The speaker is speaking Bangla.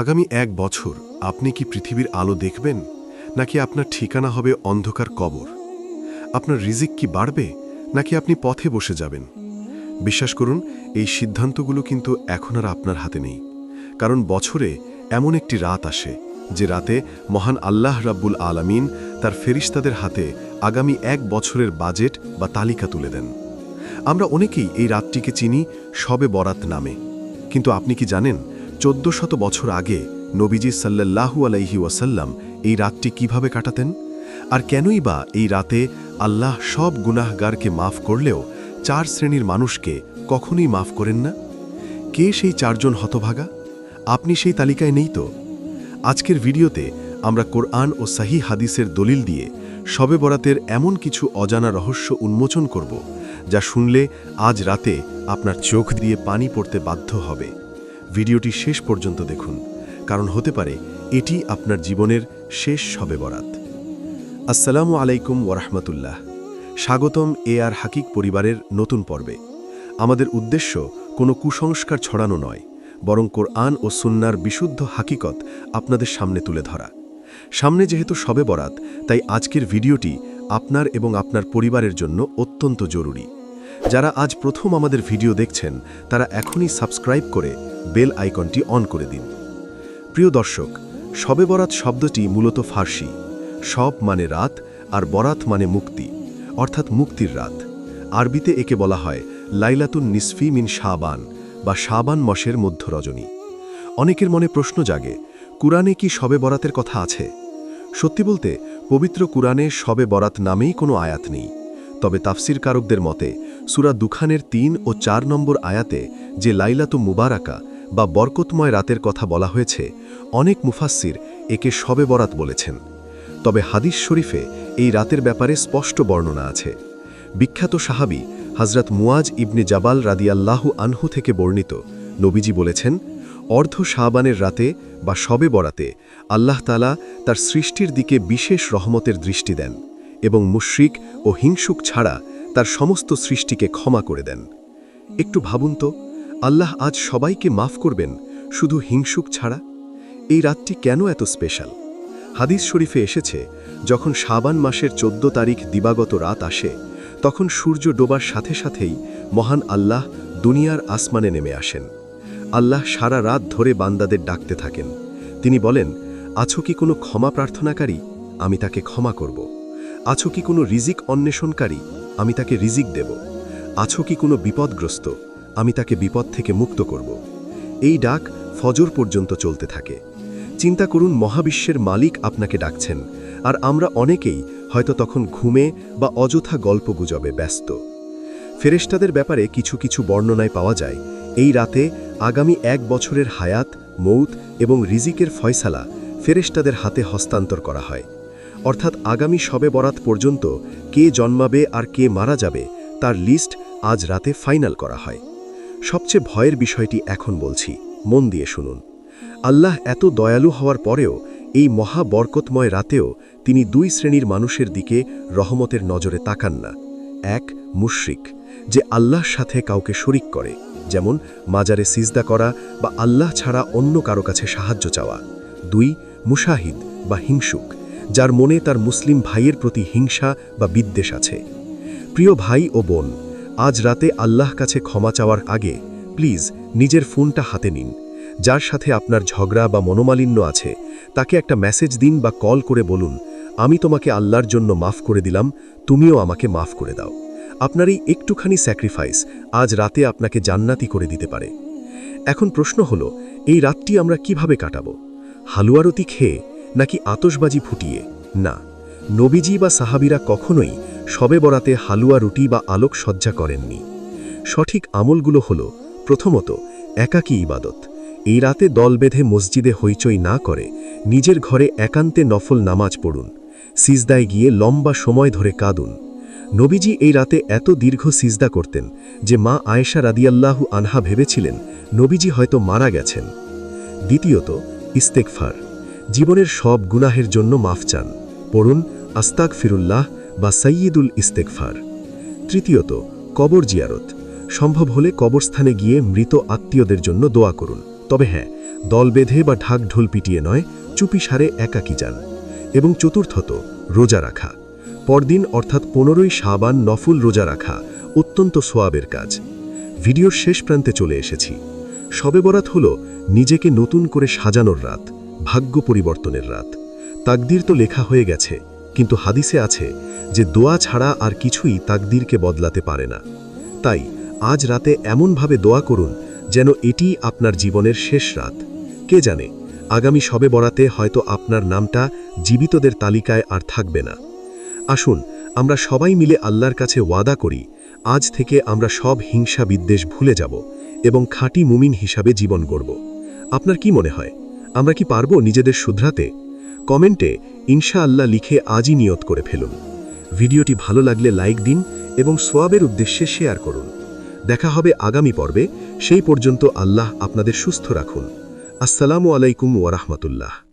আগামী এক বছর আপনি কি পৃথিবীর আলো দেখবেন, নাকি আপনার ঠিকানা হবে অন্ধকার কবর? আপনার রিজিক কি বাড়বে, নাকি আপনি পথে বসে যাবেন? বিশ্বাস করুন, এই সিদ্ধান্তগুলো কিন্তু এখন আর আপনার হাতে নেই। কারণ বছরে এমন একটি রাত আসে, যে রাতে মহান আল্লাহ রাব্বুল আলামিন তার ফেরিস্তাদের হাতে আগামী এক বছরের বাজেট বা তালিকা তুলে দেন। আমরা অনেকেই এই রাতটিকে চিনি সবে বরাত নামে। কিন্তু আপনি কি জানেন চোদ্দ শত বছর আগে নবীজি সাল্লাল্লাহু আলাইহি ওয়াসাল্লাম এই রাতটি কীভাবে কাটাতেন? আর কেনই বা এই রাতে আল্লাহ সব গুনাহগারকে মাফ করলেও চার শ্রেণির মানুষকে কখনোই মাফ করেন না? কে সেই চারজন হতভাগা? আপনি সেই তালিকায় নেই তো? আজকের ভিডিওতে আমরা কোরআন ও সাহি হাদিসের দলিল দিয়ে শবে বরাতের এমন কিছু অজানা রহস্য উন্মোচন করব, যা শুনলে আজ রাতে আপনার চোখ দিয়ে পানি পড়তে বাধ্য হবে। ভিডিওটি শেষ পর্যন্ত দেখুন, কারণ হতে পারে এটি আপনার জীবনের শেষ শবে বরাত। আসসালামু আলাইকুম ওরহমতুল্লাহ স্বাগতম এ আর হাকিক পরিবারের নতুন পর্বে। আমাদের উদ্দেশ্য কোনো কুসংস্কার ছড়ানো নয়, বরং কোরআন ও সুন্নার বিশুদ্ধ হাকিকত আপনাদের সামনে তুলে ধরা। সামনে যেহেতু সবে বরাত, তাই আজকের ভিডিওটি আপনার এবং আপনার পরিবারের জন্য অত্যন্ত জরুরি। যারা আজ প্রথম আমাদের ভিডিও দেখছেন, তারা এখনই সাবস্ক্রাইব করে বেল আইকনটি অন করে দিন। প্রিয় দর্শক শবে বরাত শব্দটি মূলত ফার্সি। সব মানে রাত, আর বরাত মানে মুক্তি, অর্থাৎ মুক্তির রাত। আরবিতে একে বলা হয় লাইলাতুন নিসফি মিন শাবান বা শাবান মশের মধ্য রজনী। অনেকের মনে প্রশ্ন জাগে, কুরআনে কি শবে বরাতের কথা আছে? সত্যি বলতে, পবিত্র কুরআনে শবে বরাত নামেই কোনো আয়াত নেই। তবে তাফসির কারকদের মতে, সুরা দুখানের তিন ও চার নম্বর আয়াতে যে লাইলাতু মুবারাকা বা বরকতময় রাতের কথা বলা হয়েছে, অনেক মুফাসির একে শবে বরাত বলেছেন। তবে হাদিস শরীফে এই রাতের ব্যাপারে স্পষ্ট বর্ণনা আছে। বিখ্যাত সাহাবি হজরত মুয়াজ ইবনে জাবাল রাদিয়াল্লাহু আনহু থেকে বর্ণিত। নবীজি বলেছেন, অর্ধ শাহবানের রাতে বা শবে বরাতে আল্লাহ তালা তার সৃষ্টির দিকে বিশেষ রহমতের দৃষ্টি দেন। এবং মুশ্রিক ও হিংসুক ছাড়া তার সমস্ত সৃষ্টিকে ক্ষমা করে দেন। একটু ভাবুন তো, আল্লাহ আজ সবাইকে মাফ করবেন শুধু হিংসুক ছাড়া? এই রাতটি কেন এত স্পেশাল? হাদিস শরীফে এসেছে, যখন শাবান মাসের চোদ্দ তারিখ দিবাগত রাত আসে, তখন সূর্য ডোবার সাথে সাথেই মহান আল্লাহ দুনিয়ার আসমানে নেমে আসেন। আল্লাহ সারা রাত ধরে বান্দাদের ডাকতে থাকেন। তিনি বলেন, আছো কি কোনো ক্ষমা প্রার্থনাকারী? আমি তাকে ক্ষমা করব। আছো কি কোনো রিজিক অন্বেষণকারী? আমি তাকে রিজিক দেব। আছো কি কোনো বিপদগ্রস্ত? আমি তাকে বিপদ থেকে মুক্ত করব। এই ডাক ফজর পর্যন্ত চলতে থাকে। চিন্তা করুন, মহাবিশ্বের মালিক আপনাকে ডাকছেন, আর আমরা অনেকেই হয়তো তখন ঘুমে বা অযথা গল্পগুজবে ব্যস্ত। ফেরেশতাদের ব্যাপারে কিছু কিছু বর্ণনায় পাওয়া যায়। এই রাতে আগামী এক বছরের হায়াত, মৌত এবং রিজিকের ফয়সালা ফেরেশতাদের হাতে হস্তান্তর করা হয়। অর্থাৎ আগামী শবে বরাত পর্যন্ত কে জন্মাবে আর কে মারা যাবে তার লিস্ট আজ রাতে ফাইনাল করা হয়। সবচেয়ে ভয়ের বিষয়টি এখন বলছি, মন দিয়ে শুনুন। আল্লাহ এত দয়ালু হওয়ার পরেও এই মহা বরকতময় রাতেও তিনি দুই শ্রেণির মানুষের দিকে রহমতের নজরে তাকান না। এক, মুশরিক, যে আল্লাহর সাথে কাউকে শরিক করে, যেমন মাজারে সিজদা করা বা আল্লাহ ছাড়া অন্য কারও কাছে সাহায্য চাওয়া। দুই, মুশাহিদ বা হিংসুক যার মনে তার মুসলিম ভাইয়ের প্রতি হিংসা বা বিদ্বেষ আছে। প্রিয় ভাই ও বোন, আজ রাতে আল্লাহ কাছে ক্ষমা চাওয়ার আগে প্লিজ নিজের ফোনটা হাতে নিন। যার সাথে আপনার ঝগড়া বা মনোমালিন্য আছে, তাকে একটা মেসেজ দিন বা কল করে বলুন, আমি তোমাকে আল্লাহর জন্য মাফ করে দিলাম, তুমিও আমাকে মাফ করে দাও। আপনার এই একটুখানি স্যাক্রিফাইস আজ রাতে আপনাকে জান্নাতি করে দিতে পারে। এখন প্রশ্ন হলো, এই রাতটি আমরা কীভাবে কাটাবো? হালুয়ারতি খেয়ে নাকি আতসবাজি ফুটিয়ে? না, নবীজি বা সাহাবিরা কখনোই শবে বরাতে হালুয়া রুটি বা আলোক সজ্জা করেননি। সঠিক আমলগুলো হল, প্রথমত, একাকী ইবাদত। এই রাতে দল বেঁধে মসজিদে হইচই না করে নিজের ঘরে একান্তে নফল নামাজ পড়ুন, সিজদায় গিয়ে লম্বা সময় ধরে কাঁদুন। নবীজি এই রাতে এত দীর্ঘ সিজদা করতেন যে মা আয়েশা রাদিয়াল্লাহু আনহা ভেবেছিলেন, নবীজি হয়তো মারা গেছেন। দ্বিতীয়ত ইস্তেকফার জীবনের সব গুনাহের জন্য মাফ চান। পড়ুন আস্তাক ফিরুল্লাহ বা সৈয়দুল ইস্তেকফার তৃতীয়ত, কবর জিয়ারত। সম্ভব হলে কবরস্থানে গিয়ে মৃত আত্মীয়দের জন্য দোয়া করুন। তবে হ্যাঁ দল বেঁধে বা ঢাক ঢোল পিটিয়ে নয়, চুপি সারে একাকি যান। এবং চতুর্থত, রোজা রাখা। পরদিন অর্থাৎ পনেরোই সাবান নফুল রোজা রাখা অত্যন্ত সোয়াবের কাজ। ভিডিওর শেষ প্রান্তে চলে এসেছি। শবে বরাত হল নিজেকে নতুন করে সাজানোর রাত। ভাগ্য পরিবর্তনের রাত। তাকদির তো লেখা হয়ে গেছে, কিন্তু হাদিসে আছে যে দোয়া ছাড়া আর কিছুই তাকদিরকে বদলাতে পারে না। তাই আজ রাতে এমনভাবে দোয়া করুন যেন এটি আপনার জীবনের শেষ রাত। কে জানে, আগামী শবে বরাতে হয়তো আপনার নামটা জীবিতদের তালিকায় আর থাকবে না। আসুন, আমরা সবাই মিলে আল্লাহর কাছে ওয়াদা করি, আজ থেকে আমরা সব হিংসা বিদ্বেষ ভুলে যাব এবং খাঁটি মুমিন হিসাবে জীবন গড়ব। আপনার কি মনে হয়? আমরা কি পারব নিজেদের শুধরাতে? কমেন্টে ইনশাআল্লাহ লিখে আজই নিয়ত করে ফেলুন। ভিডিওটি ভালো লাগলে লাইক দিন এবং সোয়াবের উদ্দেশ্যে শেয়ার করুন। দেখা হবে আগামী পর্বে। সেই পর্যন্ত আল্লাহ আপনাদের সুস্থ রাখুন। আসসালামু আলাইকুম ওয়ারাহমাতুল্লাহ